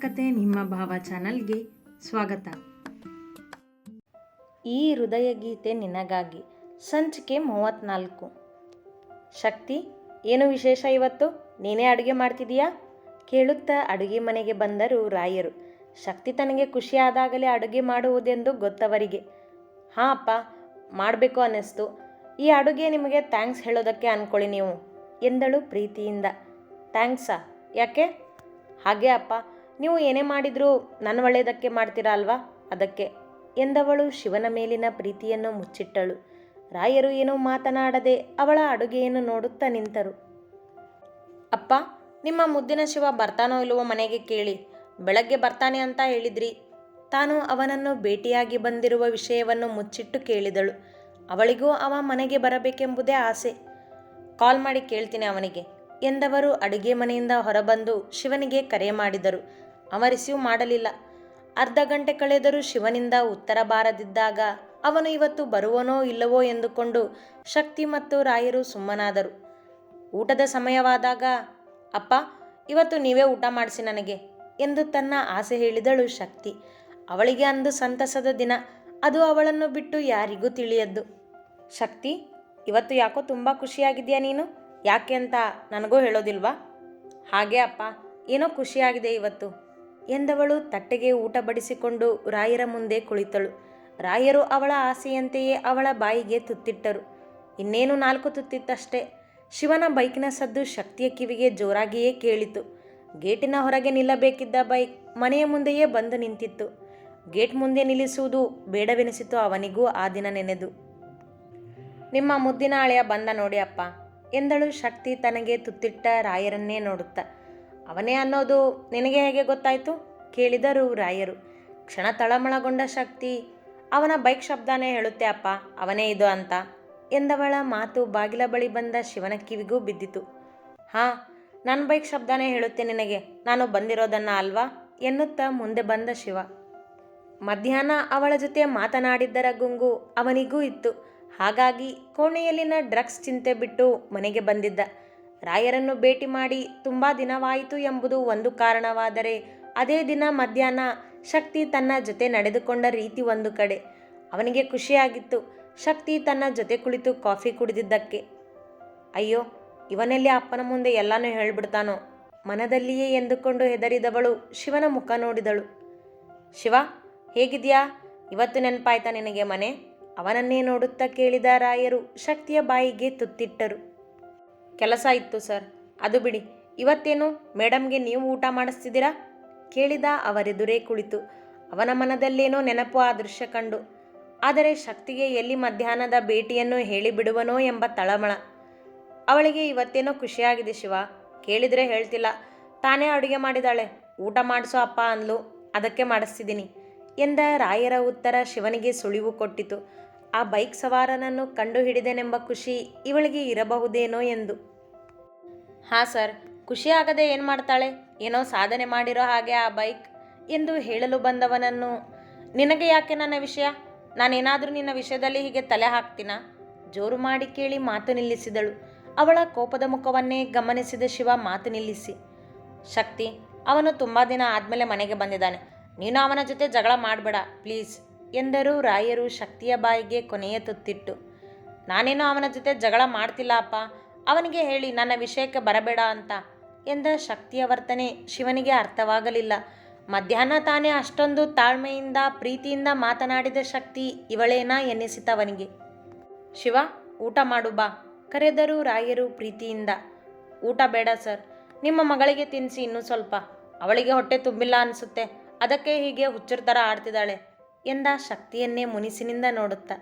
ಕತೆ ನಿಮ್ಮ ಭಾವ ಚಾನಲ್ಗೆ ಸ್ವಾಗತ. ಈ ಹೃದಯ ಗೀತೆ ನಿನಗಾಗಿ ಸಂಚಿಕೆ ಮೂವತ್ತ್ನಾಲ್ಕು ಶಕ್ತಿ, ಏನು ವಿಶೇಷ ಇವತ್ತು? ನೀನೇ ಅಡುಗೆ ಮಾಡ್ತಿದೀಯಾ? ಕೇಳುತ್ತಾ ಅಡುಗೆ ಮನೆಗೆ ಬಂದರು ರಾಯರು, ಶಕ್ತಿ ತನಗೆ ಖುಷಿಯಾದಾಗಲೇ ಅಡುಗೆ ಮಾಡುವುದೆಂದು ಗೊತ್ತವರಿಗೆ. ಹಾಂ ಅಪ್ಪ, ಮಾಡಬೇಕು ಅನ್ನಿಸ್ತು. ಈ ಅಡುಗೆ ನಿಮಗೆ ಥ್ಯಾಂಕ್ಸ್ ಹೇಳೋದಕ್ಕೆ ಅಂದ್ಕೊಳ್ಳಿ ನೀವು, ಎಂದಳು ಪ್ರೀತಿಯಿಂದ. ಥ್ಯಾಂಕ್ಸಾ, ಯಾಕೆ? ಹಾಗೆ ಅಪ್ಪ ನೀವು ಏನೇ ಮಾಡಿದರೂ ನನ್ನ ಒಳ್ಳೆಯದಕ್ಕೆ ಮಾಡ್ತೀರಾ ಅಲ್ವಾ? ಅದಕ್ಕೆ. ಎಂದವಳು ಶಿವನ ಮೇಲಿನ ಪ್ರೀತಿಯನ್ನು ಮುಚ್ಚಿಟ್ಟಳು. ರಾಯರು ಏನೂ ಮಾತನಾಡದೆ ಅವಳ ಅಡುಗೆಯನ್ನು ನೋಡುತ್ತಾ ನಿಂತರು. ಅಪ್ಪ, ನಿಮ್ಮ ಮುದ್ದಿನ ಶಿವ ಬರ್ತಾನೋ ಇಲ್ಲವೋ ಮನೆಗೆ ಕೇಳಿ. ಬೆಳಗ್ಗೆ ಬರ್ತಾನೆ ಅಂತ ಹೇಳಿದ್ರಿ. ತಾನು ಅವನನ್ನು ಭೇಟಿಯಾಗಿ ಬಂದಿರುವ ವಿಷಯವನ್ನು ಮುಚ್ಚಿಟ್ಟು ಕೇಳಿದಳು. ಅವಳಿಗೂ ಅವ ಮನೆಗೆ ಬರಬೇಕೆಂಬುದೇ ಆಸೆ. ಕಾಲ್ ಮಾಡಿ ಕೇಳ್ತೀನಿ ಅವನಿಗೆ, ಎಂದವರು ಅಡುಗೆ ಮನೆಯಿಂದ ಹೊರಬಂದು ಶಿವನಿಗೆ ಕರೆ ಮಾಡಿದರು. ಅವ ರಿಸೀವ್ ಮಾಡಲಿಲ್ಲ. ಅರ್ಧ ಗಂಟೆ ಕಳೆದರೂ ಶಿವನಿಂದ ಉತ್ತರ ಬಾರದಿದ್ದಾಗ ಅವನು ಇವತ್ತು ಬರುವನೋ ಇಲ್ಲವೋ ಎಂದುಕೊಂಡು ಶಕ್ತಿ ಮತ್ತು ರಾಯರು ಸುಮ್ಮನಾದರು. ಊಟದ ಸಮಯವಾದಾಗ, ಅಪ್ಪ, ಇವತ್ತು ನೀವೇ ಊಟ ಮಾಡಿಸಿ ನನಗೆ ಎಂದು ತನ್ನ ಆಸೆ ಹೇಳಿದಳು ಶಕ್ತಿ. ಅವಳಿಗೆ ಅಂದು ಸಂತಸದ ದಿನ. ಅದು ಅವಳನ್ನು ಬಿಟ್ಟು ಯಾರಿಗೂ ತಿಳಿಯದ್ದು. ಶಕ್ತಿ, ಇವತ್ತು ಯಾಕೋ ತುಂಬ ಖುಷಿಯಾಗಿದೆಯಾ ನೀನು? ಯಾಕೆ ಅಂತ ನನಗೂ ಹೇಳೋದಿಲ್ವಾ? ಹಾಗೆ ಅಪ್ಪ, ಏನೋ ಖುಷಿಯಾಗಿದೆ ಇವತ್ತು. ಎಂದವಳು ತಟ್ಟೆಗೆ ಊಟ ಬಡಿಸಿಕೊಂಡು ರಾಯರ ಮುಂದೆ ಕುಳಿತಳು. ರಾಯರು ಅವಳ ಆಸೆಯಂತೆಯೇ ಅವಳ ಬಾಯಿಗೆ ತುತ್ತಿಟ್ಟರು. ಇನ್ನೇನು ನಾಲ್ಕು ತುತ್ತಿತ್ತಷ್ಟೇ. ಶಿವನ ಬೈಕಿನ ಸದ್ದು ಶಕ್ತಿಯ ಕಿವಿಗೆ ಜೋರಾಗಿಯೇ ಕೇಳಿತು. ಗೇಟಿನ ಹೊರಗೆ ನಿಲ್ಲಬೇಕಿದ್ದ ಬೈಕ್ ಮನೆಯ ಮುಂದೆಯೇ ಬಂದು ನಿಂತಿತ್ತು. ಗೇಟ್ ಮುಂದೆ ನಿಲ್ಲಿಸುವುದು ಬೇಡವೆನಿಸಿತು ಅವನಿಗೂ ಆ ದಿನ ನೆನೆದು. ನಿಮ್ಮ ಮುದ್ದಿನ ಅಳೆಯ ಬಂದ ನೋಡಿ ಅಪ್ಪ, ಎಂದಳು ಶಕ್ತಿ ತನಗೆ ತುತ್ತಿಟ್ಟ ರಾಯರನ್ನೇ ನೋಡುತ್ತಾ. ಅವನೇ ಅನ್ನೋದು ನಿನಗೆ ಹೇಗೆ ಗೊತ್ತಾಯಿತು? ಕೇಳಿದರು ರಾಯರು. ಕ್ಷಣ ತಳಮಳಗೊಂಡ ಶಕ್ತಿ, ಅವನ ಬೈಕ್ ಶಬ್ದನೇ ಹೇಳುತ್ತೆ ಅಪ್ಪ, ಅವನೇ ಇದು ಅಂತ ಎಂದವಳ ಮಾತು ಬಾಗಿಲ ಬಳಿ ಬಂದ ಶಿವನ ಕಿವಿಗೂ ಬಿದ್ದಿತು. ಹಾಂ ನನ್ನ ಬೈಕ್ ಶಬ್ದನೇ ಹೇಳುತ್ತೆ ನಿನಗೆ, ನಾನು ಬಂದಿರೋದನ್ನ ಅಲ್ವಾ? ಎನ್ನುತ್ತಾ ಮುಂದೆ ಬಂದ ಶಿವ. ಮಧ್ಯಾಹ್ನ ಅವಳ ಜೊತೆ ಮಾತನಾಡಿದ್ದರ ಗುಂಗು ಅವನಿಗೂ ಇತ್ತು. ಹಾಗಾಗಿ ಕೋಣೆಯಲ್ಲಿನ ಡ್ರಗ್ಸ್ ಚಿಂತೆ ಬಿಟ್ಟು ಮನೆಗೆ ಬಂದಿದ್ದ. ರಾಯರನ್ನು ಭೇಟಿ ಮಾಡಿ ತುಂಬ ದಿನವಾಯಿತು ಎಂಬುದು ಒಂದು ಕಾರಣವಾದರೆ ಅದೇ ದಿನ ಮಧ್ಯಾಹ್ನ ಶಕ್ತಿ ತನ್ನ ಜೊತೆ ನಡೆದುಕೊಂಡ ರೀತಿ ಒಂದು ಕಡೆ. ಅವನಿಗೆ ಖುಷಿಯಾಗಿತ್ತು. ಶಕ್ತಿ ತನ್ನ ಜೊತೆ ಕುಳಿತು ಕಾಫಿ ಕುಡಿದಿದ್ದಕ್ಕೆ. ಅಯ್ಯೋ, ಇವನೆಲ್ಲಿ ಅಪ್ಪನ ಮುಂದೆ ಎಲ್ಲಾನು ಹೇಳ್ಬಿಡ್ತಾನೋ? ಮನದಲ್ಲಿಯೇ ಎಂದುಕೊಂಡು ಹೆದರಿದವಳು ಶಿವನ ಮುಖ ನೋಡಿದಳು. ಶಿವ, ಹೇಗಿದ್ಯಾ? ಇವತ್ತು ನೆನಪಾಯ್ತಾ ನಿನಗೆ ಮನೆ? ಅವನನ್ನೇ ನೋಡುತ್ತಾ ಕೇಳಿದ ರಾಯರು ಶಕ್ತಿಯ ಬಾಯಿಗೆ ತುತ್ತಿಟ್ಟರು. ಕೆಲಸ ಇತ್ತು ಸರ್. ಅದು ಬಿಡಿ, ಇವತ್ತೇನು ಮೇಡಮ್ಗೆ ನೀವು ಊಟ ಮಾಡಿಸ್ತಿದ್ದೀರಾ? ಕೇಳಿದ ಅವರೆದುರೇ ಕುಳಿತು. ಅವನ ಮನದಲ್ಲೇನೋ ನೆನಪು ಆ ದೃಶ್ಯ ಕಂಡು. ಆದರೆ ಶಕ್ತಿಗೆ ಎಲ್ಲಿ ಮಧ್ಯಾಹ್ನದ ಭೇಟಿಯನ್ನು ಹೇಳಿಬಿಡುವನೋ ಎಂಬ ತಳಮಳ. ಅವಳಿಗೆ ಇವತ್ತೇನೋ ಖುಷಿಯಾಗಿದೆ ಶಿವ. ಕೇಳಿದರೆ ಹೇಳ್ತಿಲ್ಲ. ತಾನೇ ಅಡುಗೆ ಮಾಡಿದಾಳೆ. ಊಟ ಮಾಡಿಸೋ ಅಪ್ಪ ಅಂದ್ಲು. ಅದಕ್ಕೆ ಮಾಡಿಸ್ತಿದ್ದೀನಿ ಎಂದ ರಾಯರ ಉತ್ತರ ಶಿವನಿಗೆ ಸುಳಿವು ಕೊಟ್ಟಿತು. ಆ ಬೈಕ್ ಸವಾರನನ್ನು ಕಂಡು ಹಿಡಿದೆನೆಂಬ ಖುಷಿ ಇವಳಿಗೆ ಇರಬಹುದೇನೋ ಎಂದು. ಹಾಂ ಸರ್ ಖುಷಿಯಾಗದೆ ಏನು ಮಾಡ್ತಾಳೆ? ಏನೋ ಸಾಧನೆ ಮಾಡಿರೋ ಹಾಗೆ ಆ ಬೈಕ್ ಎಂದು ಹೇಳಲು ಬಂದವನನ್ನು. ನಿನಗೆ ಯಾಕೆ ನನ್ನ ವಿಷಯ? ನಾನೇನಾದರೂ ನಿನ್ನ ವಿಷಯದಲ್ಲಿ ಹೀಗೆ ತಲೆ ಹಾಕ್ತೀನ? ಜೋರು ಮಾಡಿ ಕೇಳಿ ಮಾತು ನಿಲ್ಲಿಸಿದಳು. ಅವಳ ಕೋಪದ ಮುಖವನ್ನೇ ಗಮನಿಸಿದ ಶಿವ ಮಾತು ನಿಲ್ಲಿಸಿ. ಶಕ್ತಿ, ಅವನು ತುಂಬ ದಿನ ಆದಮೇಲೆ ಮನೆಗೆ ಬಂದಿದ್ದಾನೆ. ನೀನು ಅವನ ಜೊತೆ ಜಗಳ ಮಾಡಬೇಡ, ಪ್ಲೀಸ್. ಎಂದರು ರಾಯರು ಶಕ್ತಿಯ ಬಾಯಿಗೆ ಕೊನೆಯ ತುತ್ತಿಟ್ಟು, ನಾನೇನೋ ಅವನ ಜೊತೆ ಜಗಳ ಮಾಡ್ತಿಲ್ಲ ಅಪ್ಪ ಅವನಿಗೆ ಹೇಳಿ ನನ್ನ ವಿಷಯಕ್ಕೆ ಬರಬೇಡ ಅಂತ ಎಂದ ಶಕ್ತಿಯ ವರ್ತನೆ ಶಿವನಿಗೆ ಅರ್ಥವಾಗಲಿಲ್ಲ. ಮಧ್ಯಾಹ್ನ ತಾನೇ ಅಷ್ಟೊಂದು ತಾಳ್ಮೆಯಿಂದ, ಪ್ರೀತಿಯಿಂದ ಮಾತನಾಡಿದ ಶಕ್ತಿ ಇವಳೇನಾ ಎನ್ನಿಸಿತವನಿಗೆ. ಶಿವ, ಊಟ ಮಾಡು ಬಾ, ಕರೆದರು ರಾಯರು ಪ್ರೀತಿಯಿಂದ. ಊಟ ಬೇಡ ಸರ್, ನಿಮ್ಮ ಮಗಳಿಗೆ ತಿನ್ನಿಸಿ ಇನ್ನೂ ಸ್ವಲ್ಪ, ಅವಳಿಗೆ ಹೊಟ್ಟೆ ತುಂಬಿಲ್ಲ ಅನಿಸುತ್ತೆ, ಅದಕ್ಕೆ ಹೀಗೆ ಹುಚ್ಚರ ಥರ ಆಡ್ತಿದ್ದಾಳೆ. ಎಂದ ಶಕ್ತಿಯನ್ನೇ ಮುನಿಸಿನಿಂದ ನೋಡುತ್ತಾ.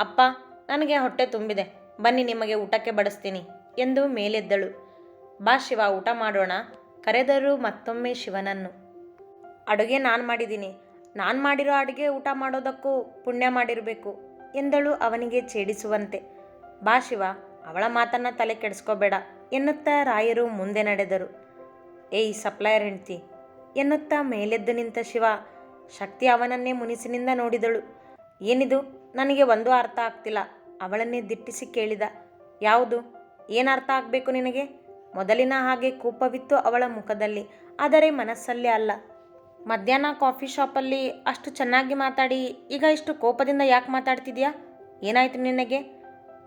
ಅಪ್ಪ, ನನಗೆ ಹೊಟ್ಟೆ ತುಂಬಿದೆ. ಬನ್ನಿ ನಿಮಗೆ ಊಟಕ್ಕೆ ಬಡಿಸ್ತೀನಿ ಎಂದು ಮೇಲೆದ್ದಳು. ಬಾ ಶಿವ, ಊಟ ಮಾಡೋಣ. ಕರೆದರು ಮತ್ತೊಮ್ಮೆ ಶಿವನನ್ನು. ಅಡುಗೆ ನಾನು ಮಾಡಿದ್ದೀನಿ. ನಾನು ಮಾಡಿರೋ ಅಡುಗೆ ಊಟ ಮಾಡೋದಕ್ಕೂ ಪುಣ್ಯ ಮಾಡಿರಬೇಕು ಎಂದಳು ಅವನಿಗೆ ಛೇಡಿಸುವಂತೆ. ಬಾ ಶಿವ, ಅವಳ ಮಾತನ್ನು ತಲೆ ಕೆಡಿಸ್ಕೋಬೇಡ ಎನ್ನುತ್ತಾ ರಾಯರು ಮುಂದೆ ನಡೆದರು. ಏಯ್ ಸಪ್ಲೈಯರ್ ಹೆಂಡ್ತಿ, ಎನ್ನುತ್ತಾ ಮೇಲೆದ್ದು ನಿಂತ ಶಿವ ಶಕ್ತಿ ಅವನನ್ನೇ ಮುನಿಸಿನಿಂದ ನೋಡಿದಳು. ಏನಿದು? ನನಗೆ ಒಂದೂ ಅರ್ಥ ಆಗ್ತಿಲ್ಲ. ಅವಳನ್ನೇ ದಿಟ್ಟಿಸಿ ಕೇಳಿದ. ಯಾವುದು? ಏನು ಅರ್ಥ ಆಗಬೇಕು ನಿನಗೆ? ಮೊದಲಿನ ಹಾಗೆ ಕೋಪವಿತ್ತು ಅವಳ ಮುಖದಲ್ಲಿ. ಆದರೆ ಮನಸ್ಸಲ್ಲೇ ಅಲ್ಲ. ಮಧ್ಯಾಹ್ನ ಕಾಫಿ ಶಾಪಲ್ಲಿ ಅಷ್ಟು ಚೆನ್ನಾಗಿ ಮಾತಾಡಿ, ಈಗ ಇಷ್ಟು ಕೋಪದಿಂದ ಯಾಕೆ ಮಾತಾಡ್ತಿದ್ಯಾ? ಏನಾಯಿತು ನಿನಗೆ?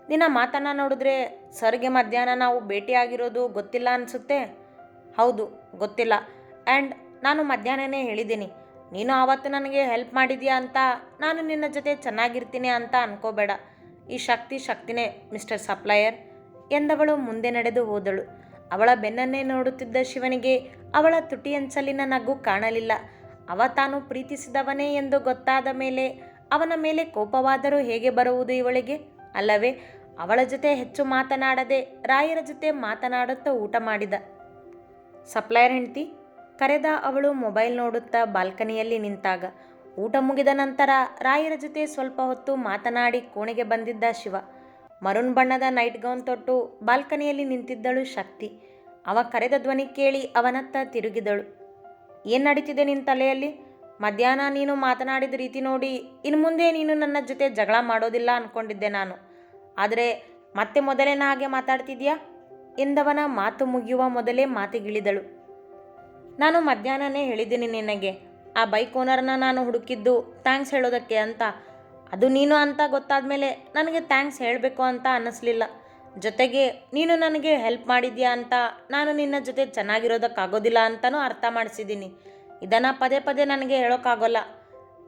ನಿನ್ನ ಮಾತನ್ನು ನೋಡಿದ್ರೆ ಸರ್ಗೆ ಮಧ್ಯಾಹ್ನ ನಾವು ಭೇಟಿಯಾಗಿರೋದು ಗೊತ್ತಿಲ್ಲ ಅನಿಸುತ್ತೆ? ಹೌದು, ಗೊತ್ತಿಲ್ಲ. ಆ್ಯಂಡ್ ನಾನು ಮಧ್ಯಾಹ್ನನೇ ಹೇಳಿದ್ದೀನಿ. ನೀನು ಆವತ್ತು ನನಗೆ ಹೆಲ್ಪ್ ಮಾಡಿದ್ಯಾ ಅಂತ? ನಾನು ನಿನ್ನ ಜೊತೆ ಚೆನ್ನಾಗಿರ್ತೀನಿ ಅಂತ ಅನ್ಕೋಬೇಡ. ಈ ಶಕ್ತಿ ಶಕ್ತಿನೇ ಮಿಸ್ಟರ್ ಸಪ್ಲೈಯರ್. ಎಂದವಳು ಮುಂದೆ ನಡೆದು ಹೋದಳು. ಅವಳ ಬೆನ್ನನ್ನೇ ನೋಡುತ್ತಿದ್ದ ಶಿವನಿಗೆ ಅವಳ ತುಟಿಯಂಚಲಿನ ನಗು ಕಾಣಲಿಲ್ಲ. ಅವ ತಾನು ಪ್ರೀತಿಸಿದವನೇ ಎಂದು ಗೊತ್ತಾದ ಮೇಲೆ ಅವನ ಮೇಲೆ ಕೋಪವಾದರೂ ಹೇಗೆ ಬರುವುದು ಇವಳಿಗೆ? ಅಲ್ಲವೇ, ಅವಳ ಜೊತೆ ಹೆಚ್ಚು ಮಾತನಾಡದೆ ರಾಯರ ಜೊತೆ ಮಾತನಾಡುತ್ತಾ ಊಟ ಮಾಡಿದ. ಸಪ್ಲೈಯರ್ ಹೆಂಡ್ತಿ ಕರೆದ ಅವಳು ಮೊಬೈಲ್ ನೋಡುತ್ತಾ ಬಾಲ್ಕನಿಯಲ್ಲಿ ನಿಂತಾಗ. ಊಟ ಮುಗಿದ ನಂತರ ರಾಯರ ಜೊತೆ ಸ್ವಲ್ಪ ಹೊತ್ತು ಮಾತನಾಡಿ ಕೋಣೆಗೆ ಬಂದಿದ್ದ ಶಿವ. ಮರುನ್ ಬಣ್ಣದ ನೈಟ್ ಗೌನ್ ತೊಟ್ಟು ಬಾಲ್ಕನಿಯಲ್ಲಿ ನಿಂತಿದ್ದಳು ಶಕ್ತಿ. ಅವ ಕರೆದ ಧ್ವನಿ ಕೇಳಿ ಅವನತ್ತ ತಿರುಗಿದಳು. ಏನು ನಡೀತಿದೆ ನಿನ್ನ ತಲೆಯಲ್ಲಿ? ಮಧ್ಯಾಹ್ನ ನೀನು ಮಾತನಾಡಿದ ರೀತಿ ನೋಡಿ ಇನ್ನು ಮುಂದೆ ನೀನು ನನ್ನ ಜೊತೆ ಜಗಳ ಮಾಡೋದಿಲ್ಲ ಅಂದ್ಕೊಂಡಿದ್ದೆ ನಾನು. ಆದರೆ ಮತ್ತೆ ಮೊದಲೇನ ಹಾಗೆ ಮಾತಾಡ್ತಿದ್ಯಾ? ಎಂದವನ ಮಾತು ಮುಗಿಯುವ ಮೊದಲೇ ಮಾತಿಗಿಳಿದಳು. ನಾನು ಮಧ್ಯಾಹ್ನನೇ ಹೇಳಿದ್ದೀನಿ ನಿನಗೆ. ಆ ಬೈಕ್ ಓನರ್ನ ನಾನು ಹುಡುಕಿದ್ದು ಥ್ಯಾಂಕ್ಸ್ ಹೇಳೋದಕ್ಕೆ ಅಂತ. ಅದು ನೀನು ಅಂತ ಗೊತ್ತಾದ ಮೇಲೆ ನನಗೆ ಥ್ಯಾಂಕ್ಸ್ ಹೇಳಬೇಕು ಅಂತ ಅನ್ನಿಸ್ಲಿಲ್ಲ. ಜೊತೆಗೆ ನೀನು ನನಗೆ ಹೆಲ್ಪ್ ಮಾಡಿದ್ಯಾ ಅಂತ ನಾನು ನಿನ್ನ ಜೊತೆ ಚೆನ್ನಾಗಿರೋದಕ್ಕಾಗೋದಿಲ್ಲ ಅಂತಲೂ ಅರ್ಥ ಮಾಡಿಸಿದ್ದೀನಿ. ಇದನ್ನು ಪದೇ ಪದೇ ನನಗೆ ಹೇಳೋಕ್ಕಾಗೋಲ್ಲ.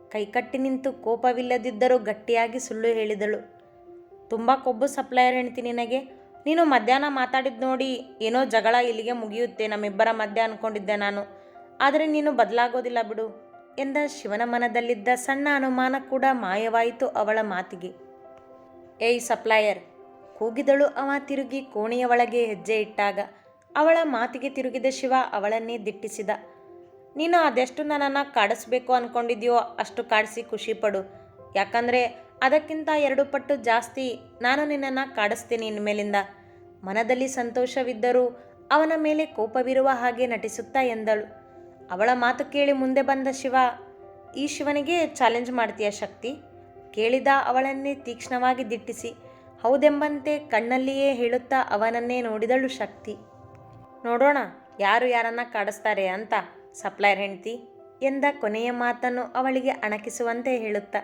ಕೈಕಟ್ಟಿ ನಿಂತು ಕೋಪವಿಲ್ಲದಿದ್ದರೂ ಗಟ್ಟಿಯಾಗಿ ಸುಳ್ಳು ಹೇಳಿದಳು. ತುಂಬ ಕೊಬ್ಬು ಸಪ್ಲೈಯರ್ ಹೆಣ್ತಿ ನಿನಗೆ. ನೀನು ಮಧ್ಯಾಹ್ನ ಮಾತಾಡಿದ್ದು ನೋಡಿ ಏನೋ ಜಗಳ ಇಲ್ಲಿಗೆ ಮುಗಿಯುತ್ತೆ, ನಮ್ಮಿಬ್ಬರ ಮಧ್ಯ ಅನ್ಕೊಂಡಿದ್ದೆ ನಾನು. ಆದರೆ ನೀನು ಬದಲಾಗೋದಿಲ್ಲ ಬಿಡು ಎಂದ ಶಿವನ ಮನದಲ್ಲಿದ್ದ ಸಣ್ಣ ಅನುಮಾನ ಕೂಡ ಮಾಯವಾಯಿತು ಅವಳ ಮಾತಿಗೆ. ಏಯ್ ಸಪ್ಲಾಯರ್, ಕೂಗಿದಳು ಅವ ತಿರುಗಿ ಕೋಣೆಯ ಒಳಗೆ ಹೆಜ್ಜೆ ಇಟ್ಟಾಗ. ಅವಳ ಮಾತಿಗೆ ತಿರುಗಿದ ಶಿವ ಅವಳನ್ನೇ ದಿಟ್ಟಿಸಿದ. ನೀನು ಅದೆಷ್ಟು ನನ್ನನ್ನು ಕಾಡಿಸ್ಬೇಕು ಅಂದ್ಕೊಂಡಿದ್ಯೋ ಅಷ್ಟು ಕಾಡಿಸಿ ಖುಷಿಪಡು ಯಾಕಂದರೆ ಅದಕ್ಕಿಂತ ಎರಡು ಪಟ್ಟು ಜಾಸ್ತಿ ನಾನು ನಿನ್ನನ್ನು ಕಾಡಿಸ್ತೀನಿ ಇನ್ಮೇಲಿಂದ. ಮನದಲ್ಲಿ ಸಂತೋಷವಿದ್ದರೂ ಅವನ ಮೇಲೆ ಕೋಪವಿರುವ ಹಾಗೆ ನಟಿಸುತ್ತಾ ಎಂದಳು. ಅವಳ ಮಾತು ಕೇಳಿ ಮುಂದೆ ಬಂದ ಶಿವ, ಈ ಶಿವನಿಗೆ ಚಾಲೆಂಜ್ ಮಾಡ್ತೀಯ ಶಕ್ತಿ? ಕೇಳಿದ ಅವಳನ್ನೇ ತೀಕ್ಷ್ಣವಾಗಿ ದಿಟ್ಟಿಸಿ, ಹೌದೆಂಬಂತೆ ಕಣ್ಣಲ್ಲಿಯೇ ಹೇಳುತ್ತಾ ಅವನನ್ನೇ ನೋಡಿದಳು ಶಕ್ತಿ. ನೋಡೋಣ, ಯಾರು ಯಾರನ್ನ ಕಾಡಿಸ್ತಾರೆ ಅಂತ ಸಪ್ಲೈರ್ ಹೆಂಡ್ತಿ? ಎಂದ ಕೊನೆಯ ಮಾತನ್ನು ಅವಳಿಗೆ ಅಣಕಿಸುವಂತೆ ಹೇಳುತ್ತಾ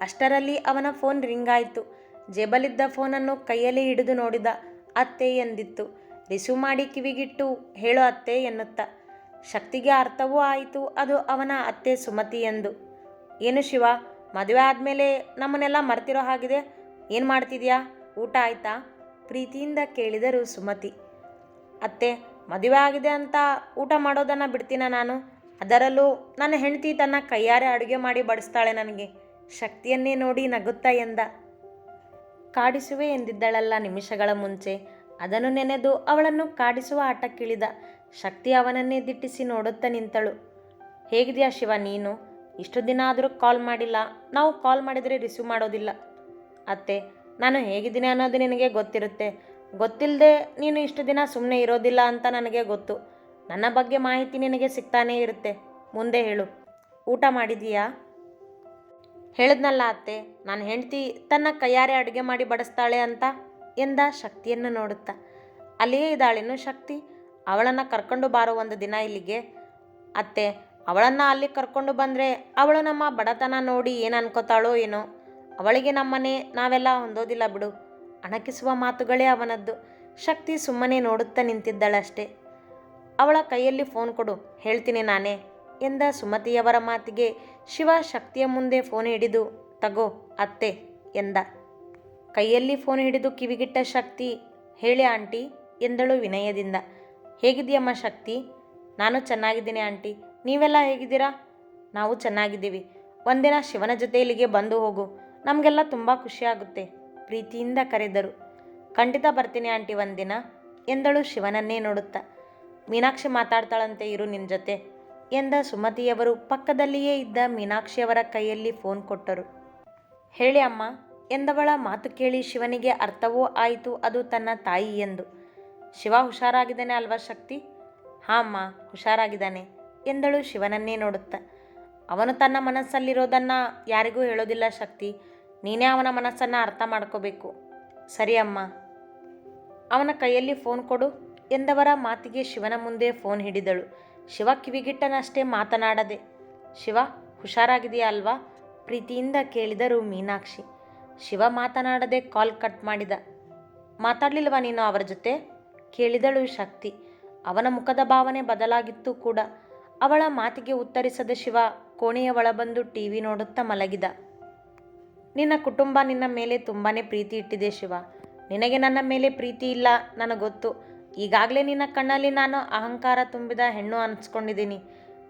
ಅಷ್ಟರಲ್ಲಿ ಅವನ ಫೋನ್ ರಿಂಗ್ ಆಯಿತು ಜೇಬಲಿದ್ದ ಫೋನನ್ನು ಕೈಯಲ್ಲಿ ಹಿಡಿದು ನೋಡಿದ ಅತ್ತೆ ಎಂದಿತ್ತು. ರಿಸೀವ್ ಮಾಡಿ ಕಿವಿಗಿಟ್ಟು, ಹೇಳೋ ಅತ್ತೆ, ಎನ್ನುತ್ತ. ಶಕ್ತಿಗೆ ಅರ್ಥವೂ ಆಯಿತು, ಅದು ಅವನ ಅತ್ತೆ ಸುಮತಿ ಎಂದು. ಏನು ಶಿವ, ಮದುವೆ ಆದಮೇಲೆ ನಮ್ಮನ್ನೆಲ್ಲ ಮರ್ತಿರೋ ಹಾಗಿದೆ ಏನು ಮಾಡ್ತಿದ್ಯಾ? ಊಟ ಆಯ್ತಾ? ಪ್ರೀತಿಯಿಂದ ಕೇಳಿದರು ಸುಮತಿ. ಅತ್ತೆ, ಮದುವೆ ಆಗಿದೆ ಅಂತ ಊಟ ಮಾಡೋದನ್ನು ಬಿಡ್ತೀನ ನಾನು? ಅದರಲ್ಲೂ ನನ್ನ ಹೆಂಡತಿ ತನ್ನ ಕೈಯಾರೆ ಅಡುಗೆ ಮಾಡಿ ಬಡಿಸ್ತಾಳೆ ನನಗೆ. ಶಕ್ತಿಯನ್ನೇ ನೋಡಿ ನಗುತ್ತಾ ಎಂದ. ಕಾಡಿಸುವೆ ಎಂದಿದ್ದಳಲ್ಲ ನಿಮಿಷಗಳ ಮುಂಚೆ. ಅದನ್ನು ನೆನೆದು ಅವಳನ್ನು ಕಾಡಿಸುವ ಆಟಕ್ಕಿಳಿದ. ಶಕ್ತಿ ಅವನನ್ನೇ ದಿಟ್ಟಿಸಿ ನೋಡುತ್ತಾ ನಿಂತಳು. ಹೇಗಿದೆಯಾ ಶಿವ ನೀನು? ಇಷ್ಟು ದಿನ ಆದರೂ ಕಾಲ್ ಮಾಡಿಲ್ಲ. ನಾವು ಕಾಲ್ ಮಾಡಿದರೆ ರಿಸೀವ್ ಮಾಡೋದಿಲ್ಲ. ಅತ್ತೆ, ನಾನು ಹೇಗಿದ್ದೀನಿ ಅನ್ನೋದು ನಿನಗೆ ಗೊತ್ತಿರುತ್ತೆ. ಗೊತ್ತಿಲ್ಲದೆ ನೀನು ಇಷ್ಟು ದಿನ ಸುಮ್ಮನೆ ಇರೋದಿಲ್ಲ ಅಂತ ನನಗೆ ಗೊತ್ತು. ನನ್ನ ಬಗ್ಗೆ ಮಾಹಿತಿ ನಿನಗೆ ಸಿಗ್ತಾನೇ ಇರುತ್ತೆ. ಮುಂದೆ ಹೇಳು. ಊಟ ಮಾಡಿದೀಯಾ ಹೇಳಿದ್ನಲ್ಲ ಅತ್ತೆ ನನ್ನ ಹೆಂಡತಿ ತನ್ನ ಕೈಯಾರೆ ಅಡುಗೆ ಮಾಡಿ ಬಡಿಸ್ತಾಳೆ ಅಂತ ಎಂದ ಶಕ್ತಿಯನ್ನು ನೋಡುತ್ತಾ. ಅಲ್ಲಿಯೇ ಇದ್ದಾಳೇನು ಶಕ್ತಿ, ಅವಳನ್ನು ಕರ್ಕೊಂಡು ಬಾರೋ ಒಂದು ದಿನ ಇಲ್ಲಿಗೆ. ಅತ್ತೆ, ಅವಳನ್ನು ಅಲ್ಲಿ ಕರ್ಕೊಂಡು ಬಂದರೆ ಅವಳು ನಮ್ಮ ಬಡತನ ನೋಡಿ ಏನು ಅನ್ಕೋತಾಳೋ ಏನೋ. ಅವಳಿಗೆ ನಮ್ಮನೆ ನಾವೆಲ್ಲ ಹೊಂದೋದಿಲ್ಲ ಬಿಡು. ಅಣಕಿಸುವ ಮಾತುಗಳೇ ಅವನದ್ದು ಶಕ್ತಿ ಸುಮ್ಮನೆ ನೋಡುತ್ತಾ ನಿಂತಿದ್ದಳಷ್ಟೇ. ಅವಳ ಕೈಯಲ್ಲಿ ಫೋನ್ ಕೊಡು, ಹೇಳ್ತೀನಿ ನಾನೇ. ಎಂದ ಸುಮತಿಯವರ ಮಾತಿಗೆ ಶಿವ ಶಕ್ತಿಯ ಮುಂದೆ ಫೋನ್ ಹಿಡಿದು, ತಗೋ, ಅತ್ತೆ, ಎಂದ. ಕೈಯಲ್ಲಿ ಫೋನ್ ಹಿಡಿದು ಕಿವಿಗಿಟ್ಟ ಶಕ್ತಿ, ಹೇಳಿ ಆಂಟಿ, ಎಂದಳು ವಿನಯದಿಂದ. ಹೇಗಿದೆಯಮ್ಮ ಶಕ್ತಿ? ನಾನು ಚೆನ್ನಾಗಿದ್ದೀನಿ ಆಂಟಿ. ನೀವೆಲ್ಲ ಹೇಗಿದ್ದೀರಾ? ನಾವು ಚೆನ್ನಾಗಿದ್ದೀವಿ. ಒಂದಿನ ಶಿವನ ಜೊತೆ ಇಲ್ಲಿಗೆ ಬಂದು ಹೋಗು. ನಮಗೆಲ್ಲ ತುಂಬ ಖುಷಿಯಾಗುತ್ತೆ ಪ್ರೀತಿಯಿಂದ ಕರೆದರು. ಖಂಡಿತ ಬರ್ತೀನಿ ಆಂಟಿ ಒಂದಿನ, ಎಂದಳು ಶಿವನನ್ನೇ ನೋಡುತ್ತಾ. ಮೀನಾಕ್ಷಿ ಮಾತಾಡ್ತಾಳಂತೆ, ಇರು ನಿನ್ನ ಜೊತೆ ಎಂದ ಸುಮತಿಯವರು ಪಕ್ಕದಲ್ಲಿಯೇ ಇದ್ದ ಮೀನಾಕ್ಷಿಯವರ ಕೈಯಲ್ಲಿ ಫೋನ್ ಕೊಟ್ಟರು. ಹೇಳಿ ಅಮ್ಮ, ಎಂದವಳ ಮಾತು ಕೇಳಿ ಶಿವನಿಗೆ ಅರ್ಥವೂ ಆಯಿತು ಅದು ತನ್ನ ತಾಯಿ ಎಂದು. ಶಿವ ಹುಷಾರಾಗಿದ್ದಾನೆ ಅಲ್ವಾ ಶಕ್ತಿ? ಹಾ ಅಮ್ಮ, ಹುಷಾರಾಗಿದ್ದಾನೆ, ಎಂದಳು ಶಿವನನ್ನೇ ನೋಡುತ್ತ. ಅವನು ತನ್ನ ಮನಸ್ಸಲ್ಲಿರೋದನ್ನು ಯಾರಿಗೂ ಹೇಳೋದಿಲ್ಲ ಶಕ್ತಿ. ನೀನೇ ಅವನ ಮನಸ್ಸನ್ನು ಅರ್ಥ ಮಾಡ್ಕೋಬೇಕು. ಸರಿ ಅಮ್ಮ. ಅವನ ಕೈಯಲ್ಲಿ ಫೋನ್ ಕೊಡು, ಎಂದವರ ಮಾತಿಗೆ ಶಿವನ ಮುಂದೆ ಫೋನ್ ಹಿಡಿದಳು. ಶಿವ ಕಿವಿಗಿಟ್ಟನಷ್ಟೇ ಮಾತನಾಡದೆ, ಶಿವ ಹುಷಾರಾಗಿದೆಯಾ ಅಲ್ವಾ? ಪ್ರೀತಿಯಿಂದ ಕೇಳಿದರು ಮೀನಾಕ್ಷಿ. ಶಿವ ಮಾತನಾಡದೆ ಕಾಲ್ ಕಟ್ ಮಾಡಿದ, ಮಾತಾಡಲಿಲ್ವಾ ನೀನು ಅವರ ಜೊತೆ? ಕೇಳಿದಳು ಶಕ್ತಿ. ಅವನ ಮುಖದ ಭಾವನೆ ಬದಲಾಗಿತ್ತು ಕೂಡ. ಅವಳ ಮಾತಿಗೆ ಉತ್ತರಿಸದ ಶಿವ ಕೋಣೆಯ ಒಳ ಬಂದು ಟಿ ವಿ ನೋಡುತ್ತಾ ಮಲಗಿದ, ನಿನ್ನ ಕುಟುಂಬ ನಿನ್ನ ಮೇಲೆ ತುಂಬಾ ಪ್ರೀತಿ ಇಟ್ಟಿದೆ ಶಿವ. ನಿನಗೆ ನನ್ನ ಮೇಲೆ ಪ್ರೀತಿ ಇಲ್ಲ ನನಗೆ ಗೊತ್ತು ಈಗಾಗಲೇ ನಿನ್ನ ಕಣ್ಣಲ್ಲಿ ನಾನು ಅಹಂಕಾರ ತುಂಬಿದ ಹೆಣ್ಣು ಅನಿಸ್ಕೊಂಡಿದ್ದೀನಿ.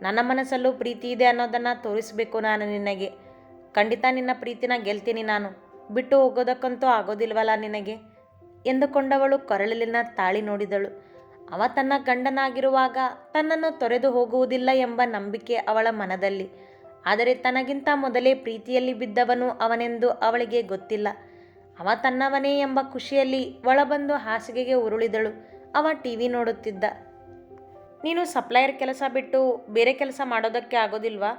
ನನ್ನ ಮನಸ್ಸಲ್ಲೂ ಪ್ರೀತಿ ಇದೆ ಅನ್ನೋದನ್ನು ತೋರಿಸಬೇಕು ನಾನು ನಿನಗೆ. ಖಂಡಿತ ನಿನ್ನ ಪ್ರೀತಿನ ಗೆಲ್ತೀನಿ ನಾನು. ಬಿಟ್ಟು ಹೋಗೋದಕ್ಕಂತೂ ಆಗೋದಿಲ್ವಲ್ಲ ನಿನಗೆ? ಎಂದುಕೊಂಡವಳು ಕೊರಳಲಿನ ತಾಳಿ ನೋಡಿದಳು. ಅವ ತನ್ನ ಗಂಡನಾಗಿರುವಾಗ ತನ್ನನ್ನು ತೊರೆದು ಹೋಗುವುದಿಲ್ಲ ಎಂಬ ನಂಬಿಕೆ ಅವಳ ಮನದಲ್ಲಿ. ಆದರೆ ತನಗಿಂತ ಮೊದಲೇ ಪ್ರೀತಿಯಲ್ಲಿ ಬಿದ್ದವನು ಅವನೆಂದು ಅವಳಿಗೆ ಗೊತ್ತಿಲ್ಲ. ಅವ ತನ್ನವನೇ ಎಂಬ ಖುಷಿಯಲ್ಲಿ ಒಳಬಂದು ಹಾಸಿಗೆಗೆ ಉರುಳಿದಳು. ಅವ ಟಿ ವಿ ನೋಡುತ್ತಿದ್ದ. ನೀನು ಸಪ್ಲೈಯರ್ ಕೆಲಸ ಬಿಟ್ಟು ಬೇರೆ ಕೆಲಸ ಮಾಡೋದಕ್ಕೆ ಆಗೋದಿಲ್ವಾ?